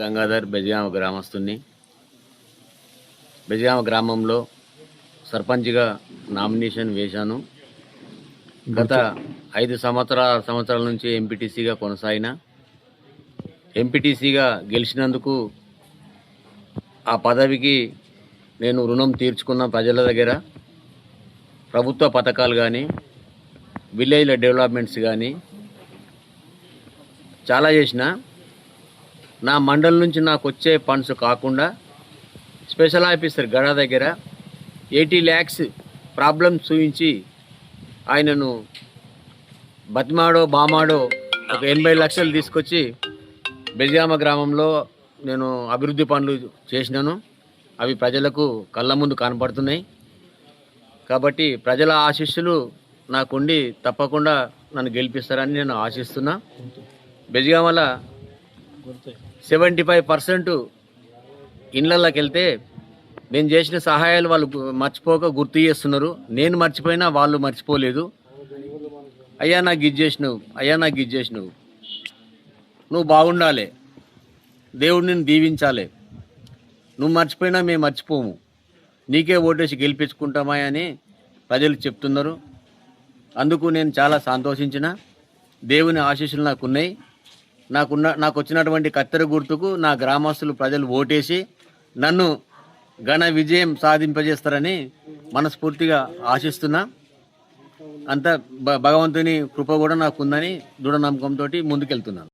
గంగాధర్ బెజగామ గ్రామస్తుని బెజగామ గ్రామంలో సర్పంచ్గా నామినేషన్ వేశాను. గత ఐదు సంవత్సరాల సంవత్సరాల నుంచి ఎంపీటీసీగా కొనసాగిన. ఎంపీటీసీగా గెలిచినందుకు ఆ పదవికి నేను రుణం తీర్చుకున్న ప్రజల దగ్గర ప్రభుత్వ పథకాలు కానీ విలేజ్ల డెవలప్మెంట్స్ కానీ చాలా చేసిన. నా మండలి నుంచి నాకు వచ్చే ఫండ్స్ కాకుండా స్పెషల్ ఆఫీసర్ గడ దగ్గర ఎయిటీ ల్యాక్స్ ప్రాబ్లమ్స్ చూపించి ఆయనను బతిమాడో బామాడో ఒక ఎనభై లక్షలు తీసుకొచ్చి బెజగామ గ్రామంలో నేను అభివృద్ధి పనులు చేసినాను. అవి ప్రజలకు కళ్ళ ముందు కనపడుతున్నాయి. కాబట్టి ప్రజల ఆశీస్సులు నాకుండి తప్పకుండా నన్ను గెలిపిస్తారని నేను ఆశిస్తున్నా. బెజగామల సెవెంటీ ఫైవ్ పర్సెంట్ ఇళ్ళకి వెళ్తే నేను చేసిన సహాయాలు వాళ్ళు మర్చిపోక గుర్తు చేస్తున్నారు. నేను మర్చిపోయినా వాళ్ళు మర్చిపోలేదు. అయ్యా నాకు ఇది చేసినావు. అయ్యా నాకు ఇది చేసినావు. నువ్వు బాగుండాలి. దేవుడు నిన్ను దీవించాలి. నువ్వు మర్చిపోయినా మేము మర్చిపోము. నీకే ఓటేసి గెలిపించుకుంటామా అని ప్రజలు చెప్తున్నారు. అందుకు నేను చాలా సంతోషించిన. దేవుని ఆశీస్సులు నాకున్నాయి. నాకున్న నాకు వచ్చినటువంటి కత్తెర గుర్తుకు నా గ్రామస్తులు ప్రజలు ఓటేసి నన్ను ఘన విజయం సాధింపజేస్తారని మనస్ఫూర్తిగా ఆశిస్తున్నా. అంత భగవంతుని కృప కూడా నాకుందని దృఢ నమ్మకంతో ముందుకెళ్తున్నాను.